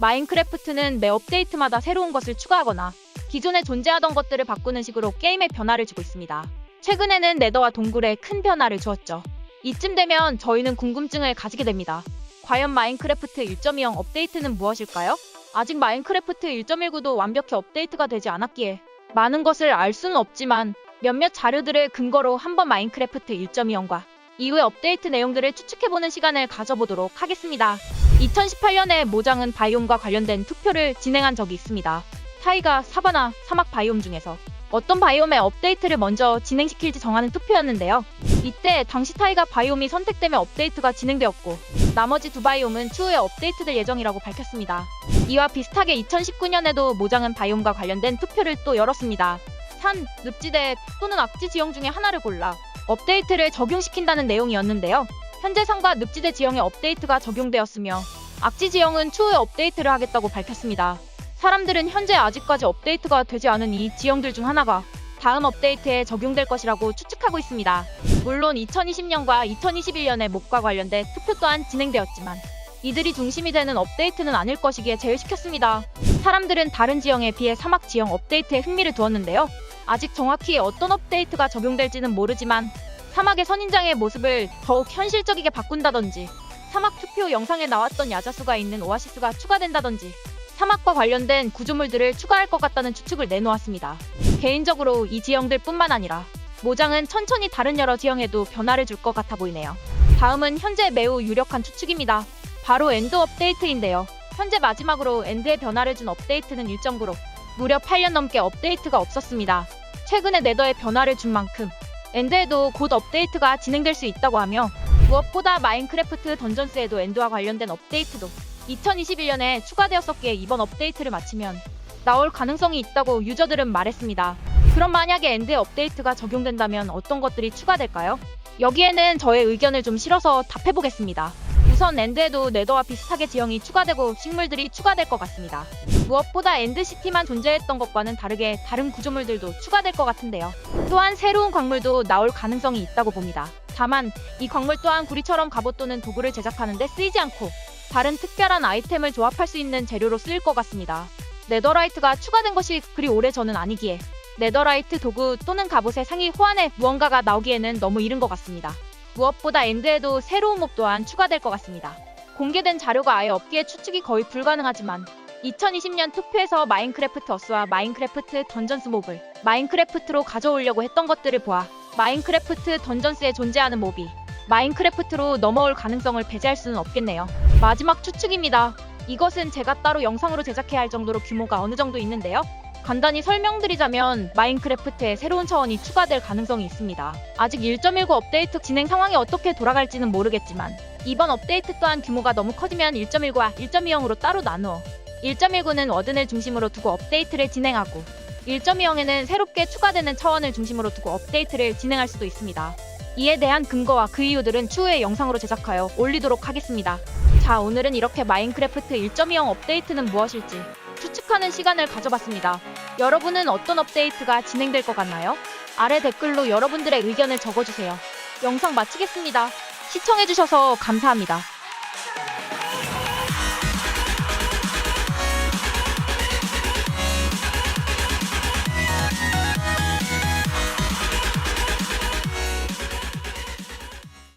마인크래프트는 매 업데이트마다 새로운 것을 추가하거나 기존에 존재하던 것들을 바꾸는 식으로 게임의 변화를 주고 있습니다. 최근에는 네더와 동굴에 큰 변화를 주었죠. 이쯤 되면 저희는 궁금증을 가지게 됩니다. 과연 마인크래프트 1.20 업데이트는 무엇일까요? 아직 마인크래프트 1.19도 완벽히 업데이트가 되지 않았기에 많은 것을 알 수는 없지만 몇몇 자료들을 근거로 한번 마인크래프트 1.20과 이후의 업데이트 내용들을 추측해보는 시간을 가져보도록 하겠습니다. 2018년에 모장은 바이옴과 관련된 투표를 진행한 적이 있습니다. 타이가 사바나 사막 바이옴 중에서 어떤 바이옴의 업데이트를 먼저 진행시킬지 정하는 투표였는데요. 이때 당시 타이가 바이옴이 선택되며 업데이트가 진행되었고 나머지 두 바이옴은 추후에 업데이트될 예정이라고 밝혔습니다. 이와 비슷하게 2019년에도 모장은 바이옴과 관련된 투표를 또 열었습니다. 산, 늪지대 또는 악지 지형 중에 하나를 골라 업데이트를 적용시킨다는 내용이었는데요. 현재 산과 늪지대 지형에 업데이트가 적용되었으며 악지 지형은 추후에 업데이트를 하겠다고 밝혔습니다. 사람들은 현재 아직까지 업데이트가 되지 않은 이 지형들 중 하나가 다음 업데이트에 적용될 것이라고 추측하고 있습니다. 물론 2020년과 2021년의 몹과 관련된 투표 또한 진행되었지만 이들이 중심이 되는 업데이트는 아닐 것이기에 제외시켰습니다. 사람들은 다른 지형에 비해 사막 지형 업데이트에 흥미를 두었는데요. 아직 정확히 어떤 업데이트가 적용될지는 모르지만 사막의 선인장의 모습을 더욱 현실적이게 바꾼다든지 사막 투표 영상에 나왔던 야자수가 있는 오아시스가 추가된다든지 사막과 관련된 구조물들을 추가할 것 같다는 추측을 내놓았습니다. 개인적으로 이 지형들 뿐만 아니라 모장은 천천히 다른 여러 지형에도 변화를 줄 것 같아 보이네요. 다음은 현재 매우 유력한 추측입니다. 바로 엔드 업데이트인데요. 현재 마지막으로 엔드에 변화를 준 업데이트는 1.9로 무려 8년 넘게 업데이트가 없었습니다. 최근에 네더에 변화를 준 만큼 엔드에도 곧 업데이트가 진행될 수 있다고 하며 무엇보다 마인크래프트 던전스에도 엔드와 관련된 업데이트도 2021년에 추가되었었기에 이번 업데이트를 마치면 나올 가능성이 있다고 유저들은 말했습니다. 그럼 만약에 엔드에 업데이트가 적용된다면 어떤 것들이 추가될까요? 여기에는 저의 의견을 좀 실어서 답해보겠습니다. 우선 엔드에도 네더와 비슷하게 지형이 추가되고 식물들이 추가될 것 같습니다. 무엇보다 엔드시티만 존재했던 것과는 다르게 다른 구조물들도 추가될 것 같은데요. 또한 새로운 광물도 나올 가능성이 있다고 봅니다. 다만 이 광물 또한 구리처럼 갑옷 또는 도구를 제작하는 데 쓰이지 않고 다른 특별한 아이템을 조합할 수 있는 재료로 쓰일 것 같습니다. 네더라이트가 추가된 것이 그리 오래전은 아니기에 네더라이트 도구 또는 갑옷의 상위 호환에 무언가가 나오기에는 너무 이른 것 같습니다. 무엇보다 엔드에도 새로운 몹 또한 추가될 것 같습니다. 공개된 자료가 아예 없기에 추측이 거의 불가능하지만 2020년 투표에서 마인크래프트 어스와 마인크래프트 던전스 몹을 마인크래프트로 가져오려고 했던 것들을 보아 마인크래프트 던전스에 존재하는 몹이 마인크래프트로 넘어올 가능성을 배제할 수는 없겠네요. 마지막 추측입니다. 이것은 제가 따로 영상으로 제작해야 할 정도로 규모가 어느 정도 있는데요. 간단히 설명드리자면 마인크래프트에 새로운 차원이 추가될 가능성이 있습니다. 아직 1.19 업데이트 진행 상황이 어떻게 돌아갈지는 모르겠지만 이번 업데이트 또한 규모가 너무 커지면 1.19와 1.20으로 따로 나누어 1.19는 워든을 중심으로 두고 업데이트를 진행하고 1.20에는 새롭게 추가되는 차원을 중심으로 두고 업데이트를 진행할 수도 있습니다. 이에 대한 근거와 그 이유들은 추후에 영상으로 제작하여 올리도록 하겠습니다. 자, 오늘은 이렇게 마인크래프트 1.20 업데이트는 무엇일지 추측하는 시간을 가져봤습니다. 여러분은 어떤 업데이트가 진행될 것 같나요? 아래 댓글로 여러분들의 의견을 적어주세요. 영상 마치겠습니다. 시청해주셔서 감사합니다.